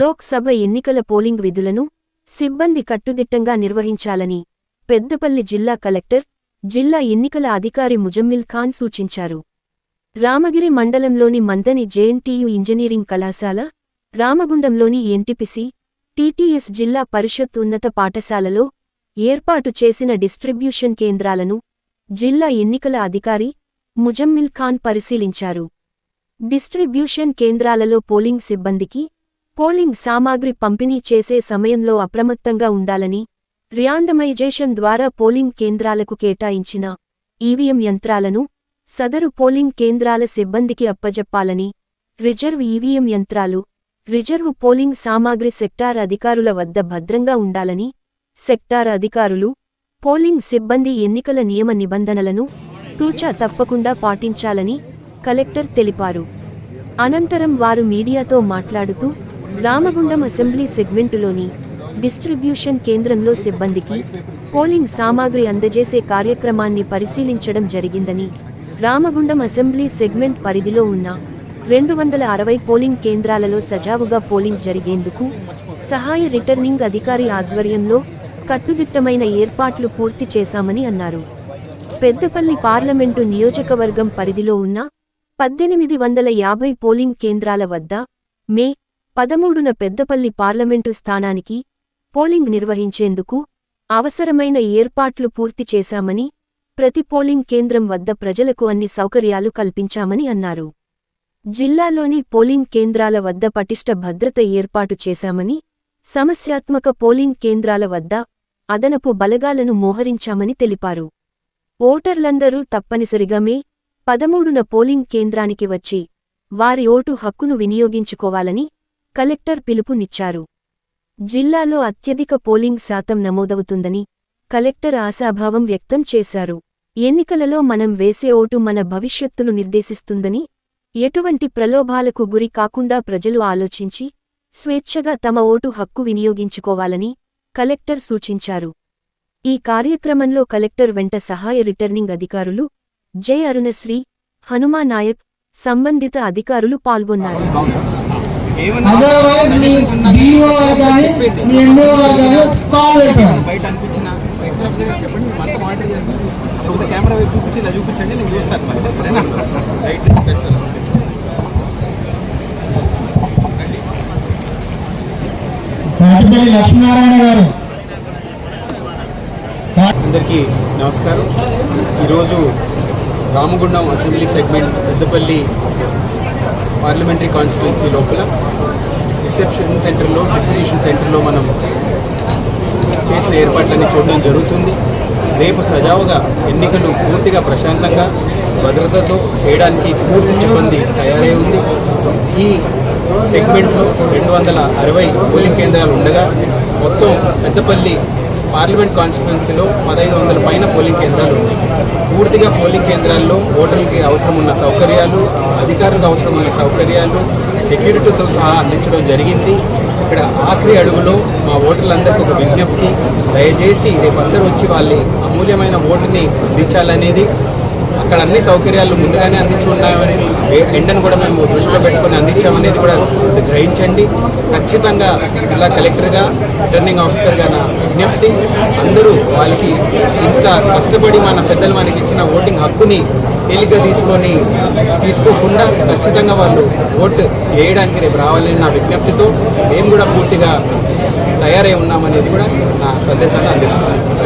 లోక్సభ ఎన్నికల పోలింగ్ విధులను సిబ్బంది కట్టుదిట్టంగా నిర్వహించాలని పెద్దపల్లి జిల్లా కలెక్టర్ జిల్లా ఎన్నికల అధికారి ముజమ్మిల్ ఖాన్ సూచించారు. రామగిరి మండలంలోని మందని జేఎన్టీయు ఇంజనీరింగ్ కళాశాల రామగుండంలోని ఎన్టీపీసీ టీటీఎస్ జిల్లా పరిషత్ ఉన్నత పాఠశాలలో ఏర్పాటు చేసిన డిస్ట్రిబ్యూషన్ కేంద్రాలను జిల్లా ఎన్నికల అధికారి ముజమ్మిల్ ఖాన్ పరిశీలించారు. డిస్ట్రిబ్యూషన్ కేంద్రాలలో పోలింగ్ సిబ్బందికి పోలింగ్ సామాగ్రి పంపిణీ చేసే సమయంలో అప్రమత్తంగా ఉండాలని ర్యాండమైజేషన్ ద్వారా పోలింగ్ కేంద్రాలకు కేటాయించిన ఈవీఎం యంత్రాలను సదరు పోలింగ్ కేంద్రాల సిబ్బందికి అప్పజెప్పాలని రిజర్వ్ ఈవీఎం యంత్రాలు రిజర్వ్ పోలింగ్ సామాగ్రి సెక్టార్ అధికారుల వద్ద భద్రంగా ఉండాలని సెక్టార్ అధికారులు పోలింగ్ సిబ్బంది ఎన్నికల నియమ నిబంధనలను తూచా తప్పకుండా పాటించాలని కలెక్టర్ తెలిపారు. అనంతరం వారు మీడియాతో మాట్లాడుతూ రామగుండం అసెంబ్లీ సెగ్మెంటులోని డిస్ట్రిబ్యూషన్ కేంద్రంలో సిబ్బందికి పోలింగ్ సామాగ్రి అందజేసే కార్యక్రమాన్ని పరిశీలించడం జరిగిందని రామగుండం అసెంబ్లీ సెగ్మెంట్ పరిధిలో ఉన్న రెండు వందల అరవై పోలింగ్ కేంద్రాలలో సజావుగా పోలింగ్ జరిగేందుకు సహాయ రిటర్నింగ్ అధికారి ఆధ్వర్యంలో కట్టుదిట్టమైన ఏర్పాట్లు పూర్తి చేశామని అన్నారు. పెద్దపల్లి పార్లమెంటు నియోజకవర్గం పరిధిలో ఉన్న పద్దెనిమిది వందల యాభై పోలింగ్ కేంద్రాల వద్ద మే పదమూడున పెద్దపల్లి పార్లమెంటు స్థానానికి పోలింగ్ నిర్వహించేందుకు అవసరమైన ఏర్పాట్లు పూర్తి చేశామని ప్రతి పోలింగ్ కేంద్రం వద్ద ప్రజలకు అన్ని సౌకర్యాలు కల్పించామని అన్నారు. జిల్లాలోని పోలింగ్ కేంద్రాల వద్ద పటిష్ట భద్రత ఏర్పాటు చేశామని సమస్యాత్మక పోలింగ్ కేంద్రాల వద్ద అదనపు బలగాలను మోహరించామని తెలిపారు. ఓటర్లందరూ తప్పనిసరిగా మే పదమూడున పోలింగ్ కేంద్రానికి వచ్చి వారి ఓటు హక్కును వినియోగించుకోవాలని కలెక్టర్ పిలుపునిచ్చారు. జిల్లాలో అత్యధిక పోలింగ్ శాతం నమోదవుతుందని కలెక్టర్ ఆశాభావం వ్యక్తం చేశారు. ఎన్నికలలో మనం వేసే ఓటు మన భవిష్యత్తును నిర్దేశిస్తుందని ఎటువంటి ప్రలోభాలకు గురి కాకుండా ప్రజలు ఆలోచించి స్వేచ్ఛగా తమ ఓటు హక్కు వినియోగించుకోవాలని కలెక్టర్ సూచించారు. ఈ కార్యక్రమంలో కలెక్టర్ వెంట సహాయ రిటర్నింగ్ అధికారులు జై. అరుణశ్రీ హనుమానాయక్ సంబంధిత అధికారులు పాల్గొన్నారు. అదర్వైజ్ మీ డిఓ కానీ మీ ఎంఓ కానీ కాల్ బయట అనిపించిన చెప్పండి. మేము అంతా మానిటర్ చేస్తాం చూసుకుంటాం కాకపోతే కెమెరా వైపు చూపించి ఇలా చూపించండి నేను చూస్తాను. మరి రైట్ తాటిపల్లి లక్ష్మీనారాయణ గారు. అందరికీ నమస్కారం. ఈరోజు Ramagundam assembly segment Peddapalli parliamentary constituency లోపల రిసెప్షన్ సెంటర్లో డిస్ట్రిబ్యూషన్ సెంటర్లో మనం చేసిన ఏర్పాట్లన్నీ చూడడం జరుగుతుంది. రేపు సజావుగా ఎన్నికలు పూర్తిగా ప్రశాంతంగా భద్రతతో చేయడానికి పూర్తి సిబ్బంది తయారై ఉంది. ఈ సెగ్మెంట్లో రెండు వందల అరవై పోలింగ్ కేంద్రాలు ఉండగా మొత్తం పెద్దపల్లి పార్లమెంట్ కాన్స్టిట్యున్సీలో పదహైదు వందల పైన పోలింగ్ కేంద్రాలు ఉన్నాయి. పూర్తిగా పోలింగ్ కేంద్రాల్లో ఓటర్లకి అవసరం ఉన్న సౌకర్యాలు అధికారులకు అవసరం ఉన్న సౌకర్యాలు సెక్యూరిటీతో సహా అందించడం జరిగింది. ఇక్కడ ఆఖరి అడుగులో మా ఓటర్లందరికీ ఒక విజ్ఞప్తి. దయచేసి రేపు అందరూ వచ్చి వాళ్ళ అమూల్యమైన ఓటుని అందించాలనేది. అక్కడ అన్ని సౌకర్యాలు ముందుగానే అందించి ఉన్నామని ఎండను కూడా మేము దృష్టిలో పెట్టుకొని అందించామనేది కూడా గ్రహించండి. ఖచ్చితంగా జిల్లా కలెక్టర్గా రిటర్నింగ్ ఆఫీసర్గా నా విజ్ఞప్తి. అందరూ వాళ్ళకి ఇంత కష్టపడి మన పెద్దలు మనకి ఇచ్చిన ఓటింగ్ హక్కుని తేలిగ్గా తీసుకొని తీసుకోకుండా ఖచ్చితంగా వాళ్ళు ఓటు వేయడానికి రేపు రావాలని నా విజ్ఞప్తితో మేము కూడా పూర్తిగా తయారై ఉన్నామనేది కూడా నా సందేశాన్ని అందిస్తున్నాను.